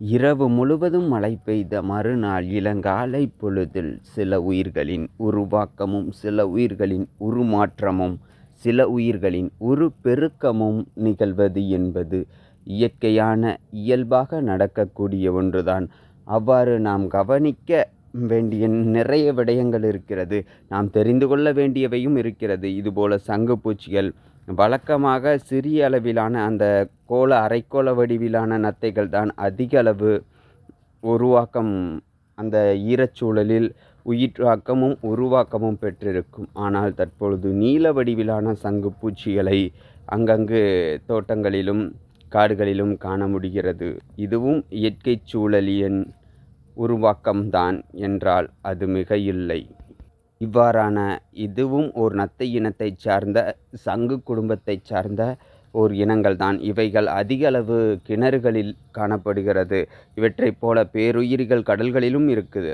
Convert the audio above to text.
இரவு முழுவதும் மழை பெய்த மறுநாள் இளங்காலை பொழுதில் சில உயிர்களின் உருவாக்கமும் சில உயிர்களின் உருமாற்றமும் சில உயிர்களின் உரு பெருக்கமும் நிகழ்வது என்பது இயற்கையான இயல்பாக நடக்கக்கூடிய ஒன்றுதான். அவ்வாறு நாம் கவனிக்க வேண்டிய நிறைய விடயங்கள் இருக்கிறது. நாம் தெரிந்து கொள்ள வேண்டியவையும் இருக்கிறது. இதுபோல சங்குப்பூச்சிகள் வழக்கமாக சிறிய அளவிலான அந்த கோள அரைக்கோள வடிவிலான நத்தைகள் தான் அதிக அளவு உருவாக்கம் அந்த ஈரச்சூழலில் உயிராக்கமும் உருவாக்கமும் பெற்றிருக்கும். ஆனால் தற்பொழுது நீல வடிவிலான சங்கு பூச்சிகளை அங்கங்கு தோட்டங்களிலும் காடுகளிலும் காண முடிகிறது. இதுவும் இயற்கை சூழலின் உருவாக்கம்தான் என்றால் அது மிக இல்லை இவ்வாறான இதுவும் ஒரு நத்தை இனத்தைச் சார்ந்த சங்கு குடும்பத்தைச் சார்ந்த ஓர் இனங்கள் தான். இவைகள் அதிக அளவு கிணறுகளில் காணப்படுகிறது. இவற்றைப் போல பேருயிர்கள் கடல்களிலும் இருக்குது.